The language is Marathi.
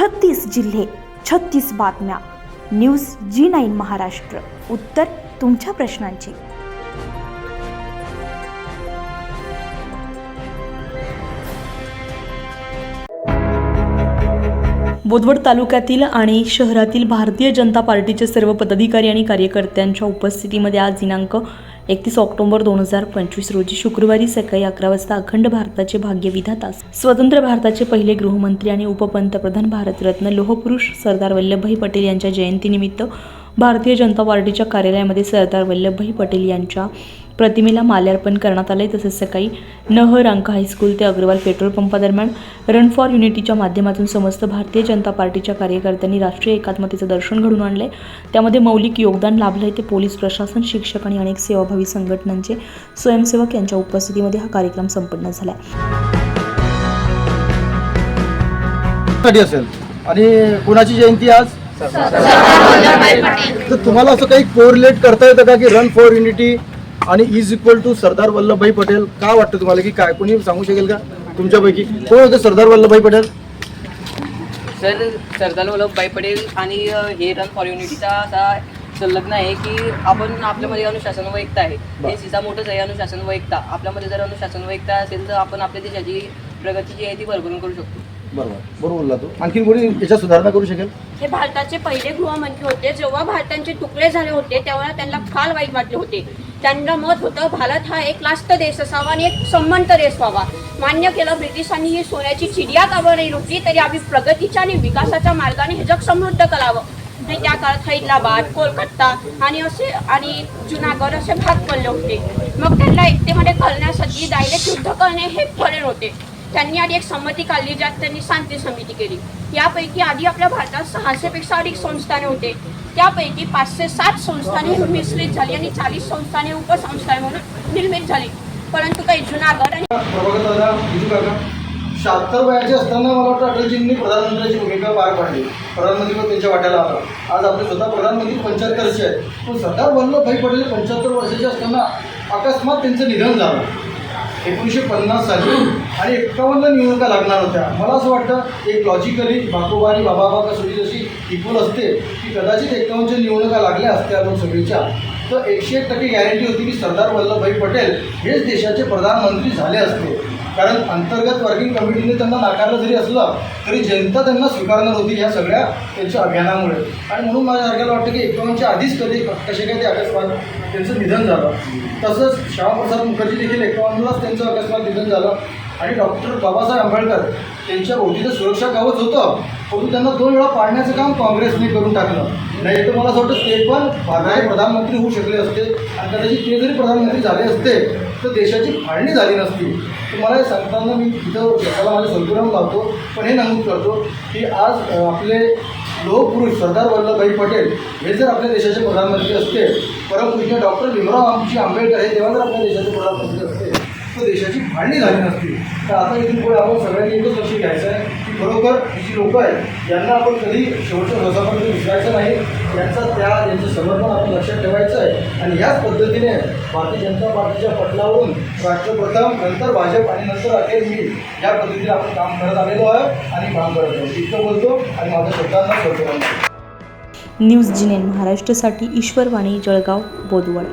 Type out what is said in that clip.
छत्तीस जिल्हे छत्तीस बातम्या. News G nine Maharashtra. उत्तर तुमच्या प्रश्नांची. बोदवड तालुक्यातील आणि शहरातील भारतीय जनता पार्टीचे सर्व पदाधिकारी आणि कार्यकर्त्यांच्या उपस्थितीमध्ये आज दिनांक एकतीस ऑक्टोबर दोन हजार पंचवीस रोजी शुक्रवारी सकाळी अकरा वाजता अखंड भारताचे भाग्यविधाता स्वतंत्र भारताचे पहिले गृहमंत्री आणि उपपंतप्रधान भारतरत्न लोहपुरुष सरदार वल्लभभाई पटेल यांच्या जयंतीनिमित्त भारतीय जनता पार्टीच्या कार्यालयामध्ये सरदार वल्लभभाई पटेल यांच्या प्रतिमेला माल्यार्पण करण्यात आले तसेच सकाळी नह रांका हायस्कूल ते अग्रवाल पेट्रोल पंपादरम्यान रन फॉर युनिटीच्या माध्यमातून समस्त भारतीय जनता पार्टीच्या कार्यकर्त्यांनी राष्ट्रीय एकात्मतेचं दर्शन घडून आणले त्यामध्ये मौलिक योगदान लाभलंय. ते पोलीस प्रशासन शिक्षक आणि अनेक सेवाभावी संघटनांचे स्वयंसेवक यांच्या उपस्थितीमध्ये हा कार्यक्रम संपन्न झाला आणि कुणाची जयंती आज? तर तुम्हाला असं काही कोरिलेट करता येतं का की रन फॉर युनिटी आणि is equal to Sardar Vallabhbhai Patel? का वाटतं तुम्हाला की काय? कोणी सांगू शकेल का तुमच्यापैकी? कोण होते सरदार वल्लभभाई पटेल? सर सरदार वल्लभभाई पटेल आणि हे रन फॉर युनिटीचा असा संलग्न आहे की आपण आपल्यामध्ये अनुशासन व एकता आहे हे तिचा मोठंच आहे अनुशासन व एकता आपल्यामध्ये जर अनुशासन व एकता असेल तर आपण आपल्या देशाची प्रगती जी आहे ती भरभरून करू शकतो. बरोबर. बरोबर बोलला तू. आणखी कोणी याच्यात सुधारणा करू शकेल? हे भारताचे पहिले गृहमंत्री होते. जेव्हा भारताचे तुकडे झाले होते तेव्हा त्यांना फार वाईट वाटले होते. त्यांना मत होतं भारत हा एक लास्ट देश असावा आणि एक संमंत देश व्हावा. मान्य केलं ब्रिटिशांनी ही सोन्याची चिडिया कावर नाही लुटली तरी आम्ही प्रगतीच्या आणि विकासाच्या मार्गाने हे जग समृद्ध करावं. आणि त्या काळात हैदराबाद कोलकाता आणि असे आणि जुनागड असे भाग पडले होते. मग त्यांना एकतेमध्ये करण्यासाठी डायरेक्ट युद्ध करणे हे फरेन होते. त्यांनी आधी एक संमती काढली ज्यात त्यांनी शांती समिती केली. यापैकी आधी आपल्या भारतात सहाशेपेक्षा अधिक संस्थाने होते. त्यापैकी पाचशे सात संस्थाने मिश्रित झाली आणि चाळीस संस्थाने उपसंस्थाने म्हणून निर्मित झाली. परंतु काही जुनागड आणि शहात्तर वयाचे असताना मला वाटतं अटलजींनी प्रधानमंत्र्यांची भूमिका पार पाडली. प्रधानमंत्री पण त्यांच्या वाट्याला आला. आज आपले स्वतः प्रधानमंत्री पंच्याहत्तरचे आहेत. पण सरदार वल्लभभाई पटेल पंच्याहत्तर वर्षाचे असताना अकस्मात त्यांचं निधन झालं. एकोणीसशे पन्नास साली आणि एकावन्न निवडणुका लागणार होत्या. मला असं वाटतं एक लॉजिकली बाकोबा आणि बाबा बाबा सगळी जशी इक्वल असते की कदाचित एकावन्नच्या निवडणुका लागल्या असत्या लोकसभेच्या तर एकशे एक टक्के गॅरंटी होती की सरदार वल्लभभाई पटेल हेच देशाचे प्रधानमंत्री झाले असते. कारण अंतर्गत वर्किंग कमिटीने त्यांना नाकारलं जरी असलं तरी जनता त्यांना स्वीकारणार होती ह्या सगळ्या त्यांच्या अभियानामुळे. आणि म्हणून माझ्या सारख्याला वाटतं की एकोणीसच्या आधीच कधी कसे काय ते अकस्मात त्यांचं निधन झालं. तसंच श्यामाप्रसाद मुखर्जी देखील एकावन्नलाच त्यांचं अकस्मात निधन झालं. आणि डॉक्टर बाबासाहेब आंबेडकर त्यांच्या भोवतीचं सुरक्षा कवच होतं परंतु त्यांना दोन वेळा पाडण्याचं काम काँग्रेसने करून टाकलं. नाही तर मला असं वाटतं ते पण भारताचे प्रधानमंत्री होऊ शकले असते. आणि कदाचित ते जरी प्रधानमंत्री झाले असते तर देशाची फाळणी झाली नसती. तर मला हे सांगताना मी तिथं स्वतःला माझं संतुलन लावतो पण हे नमूद करतो की आज आपले लोहपुरुष सरदार वल्लभभाई पटेल हे जर आपल्या देशाचे प्रधानमंत्री असते परमपूज्य डॉक्टर भीमराव आमची आंबेडकर हे तेव्हा जर आपल्या देशाचे प्रधानमंत्री असते तर देशाची फाळणी झाली नसती. तर आता इथून पुढे आपण सगळ्यांनी एकच लक्ष घ्यायचं आहे. खरोखर ही जी लोकं आहेत यांना आपण कधी शेवटच्या दिवसापर्यंत विसरायचं नाही. यांचा त्या यांचं समर्थन आपण लक्षात ठेवायचं आहे. आणि याच पद्धतीने भारतीय जनता पार्टीच्या पटलावरून राष्ट्रप्रथम नंतर भाजप आणि नंतर अखेर मी या पद्धतीने आपण काम करत आलेलो आहे आणि काम करत आहोत. इतकं बोलतो आणि माझ्या शब्दांना सोडतो. न्यूज जिनेन महाराष्ट्रासाठी ईश्वरवाणी जळगाव बोदवड